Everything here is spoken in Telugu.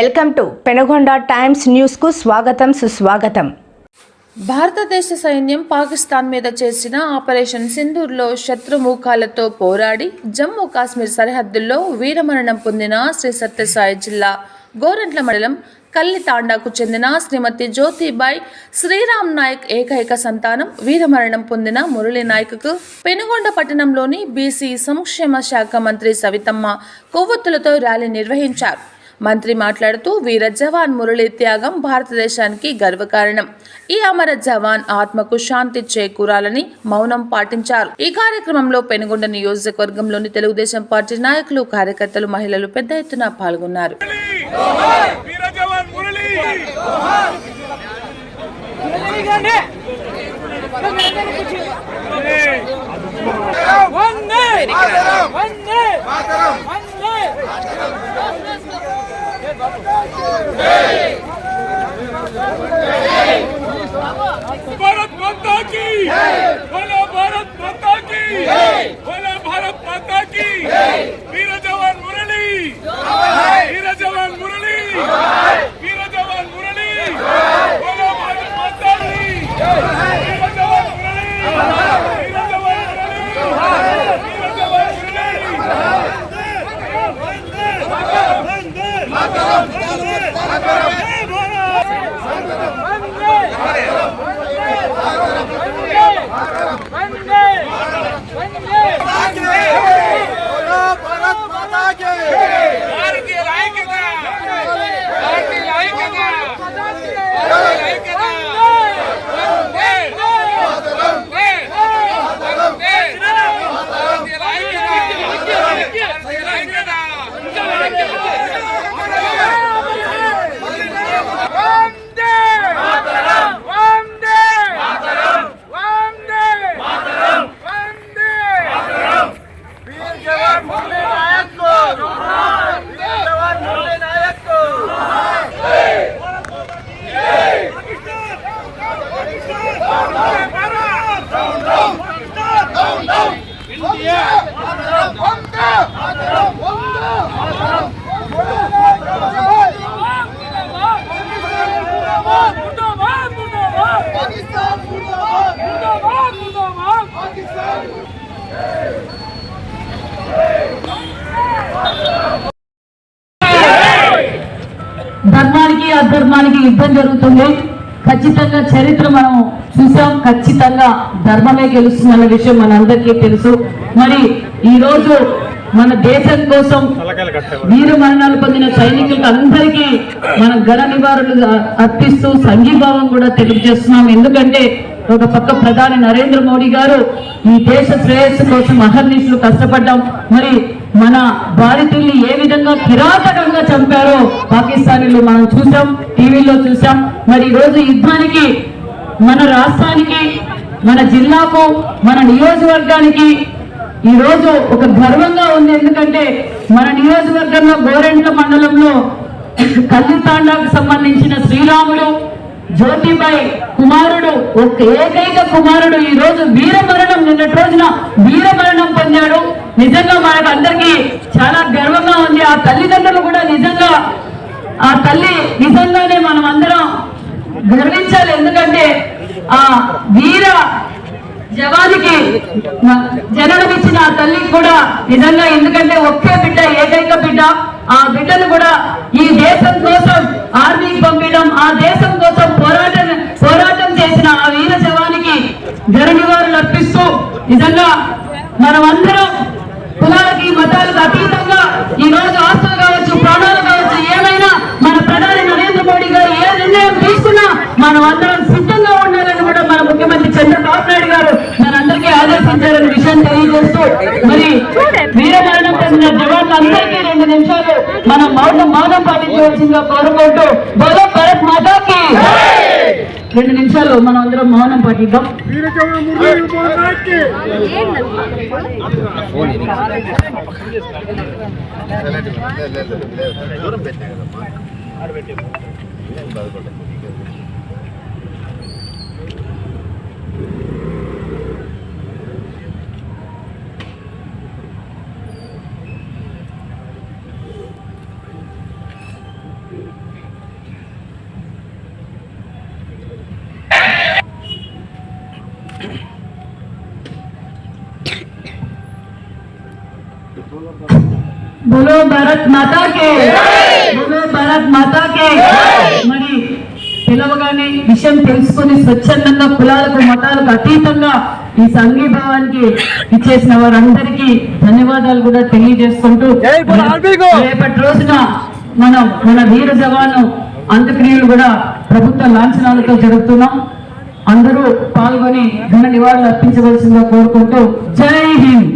వెల్కమ్ టు పెనగొండ టైమ్స్ న్యూస్కు స్వాగతం సుస్వాగతం. భారతదేశ సైన్యం పాకిస్తాన్ మీద చేసిన ఆపరేషన్ సింధూర్లో శత్రుముఖాలతో పోరాడి జమ్మూ కాశ్మీర్ సరిహద్దుల్లో వీరమరణం పొందిన శ్రీ సత్యసాయి జిల్లా గోరంట్ల మండలం కల్లితాండాకు చెందిన శ్రీమతి జ్యోతిబాయ్ శ్రీరామ్ నాయక్ ఏకైక సంతానం వీరమరణం పొందిన మురళీ నాయక్కు. పెనుగొండ పట్టణంలోని బీసీ సంక్షేమ శాఖ మంత్రి సవితమ్మ కొవ్వొత్తులతో ర్యాలీ నిర్వహించారు. మంత్రి మాట్లాడుతూ వీర జవాన్ మురళి త్యాగం భారతదేశానికి గర్వకారణం. ఈ అమర జవాన్ ఆత్మకు శాంతి చేకూరాలని మౌనం పాటించారు. ఈ కార్యక్రమంలో పెనుగొండ నియోజకవర్గంలోని తెలుగుదేశం పార్టీ నాయకులు కార్యకర్తలు మహిళలు పెద్ద ఎత్తున పాల్గొన్నారు. వందే వందే ధర్మానికి అధర్మానికి యుద్ధం జరుగుతుంది ఖచ్చితంగా చరిత్ర మనం చూసాం ఖచ్చితంగా ధర్మమే గెలుస్తుందన్న విషయం మనందరికీ తెలుసు. మరి ఈ రోజు మన దేశం కోసం వీర మరణాలు పొందిన సైనికులకు అందరికీ మన ఘన నివారణలు అర్పిస్తూ సంఘీభావం కూడా తెలియజేస్తున్నాం. ఎందుకంటే ఒక పక్క ప్రధాని నరేంద్ర మోడీ గారు ఈ దేశ శ్రేయస్సు కోసం అహర్నిశలు కష్టపడ్డాం. మరి మన బాధితుల్ని ఏ విధంగా కిరాతకంగా చంపారో పాకిస్తానీలు మనం చూసాం టీవీలో చూసాం. మరి ఈ రోజు యుద్ధానికి మన రాష్ట్రానికి మన జిల్లాకు మన నియోజకవర్గానికి ఈ రోజు ఒక గర్వంగా ఉంది. ఎందుకంటే మన నియోజకవర్గంలో గోరెంట్ల మండలంలో కల్లితాండాకు సంబంధించిన శ్రీరాముడు జ్యోతిబాయి కుమారుడు ఒక ఏకైక కుమారుడు ఈ రోజు వీరమరణం నిన్నటి రోజున వీరమరణం పొందాడు. నిజంగా మనకు అందరికీ చాలా గర్వంగా ఉంది. ఆ తల్లిదండ్రులు కూడా నిజంగా ఆ తల్లి నిజంగానే మనం అందరం గర్వించాలి. ఎందుకంటే ఆ వీర జవానికి జననమిచ్చిన ఆ తల్లికి కూడా నిజంగా ఎందుకంటే ఒకే బిడ్డ ఏకైక బిడ్డ ఆ బిడ్డను కూడా ఈ దేశం కోసం ఆర్మీకి పంపించడం ఆ దేశం కోసం పోరాటం పోరాటం చేసిన ఆ వీర జవానికి ధర నివారణ అర్పిస్తూ నిజంగా మనమందరం తెలియజేస్తూ మరి వీరమరణం పొందిన జవాన్లు అందరికీ రెండు నిమిషాలు. మనం మౌన మౌనం పాటించవలసిందిగా కోరుకుంటూ బలో భరత్ మాతాకి. రెండు నిమిషాలు మనం అందరం మౌనం పాటిద్దాం. బాధపడ్డా బోలో భారత్ మాతాకే బోలో భారత్ మాతాకే మరి పిలవగానే విషయం తెలుసుకొని స్వచ్ఛందంగా కులాలకు మతాలకు అతీతంగా ఈ సంఘీభావానికి ఇచ్చేసిన వారందరికీ ధన్యవాదాలు కూడా తెలియజేసుకుంటూ రేపటి రోజున మనం మన వీర జవాను అంత్యక్రియలు కూడా ప్రభుత్వ లాంఛనాలతో జరుపుతున్నాం. అందరూ పాల్గొని ఘన నివాళులు అర్పించవలసిందిగా కోరుకుంటూ జై హింద్!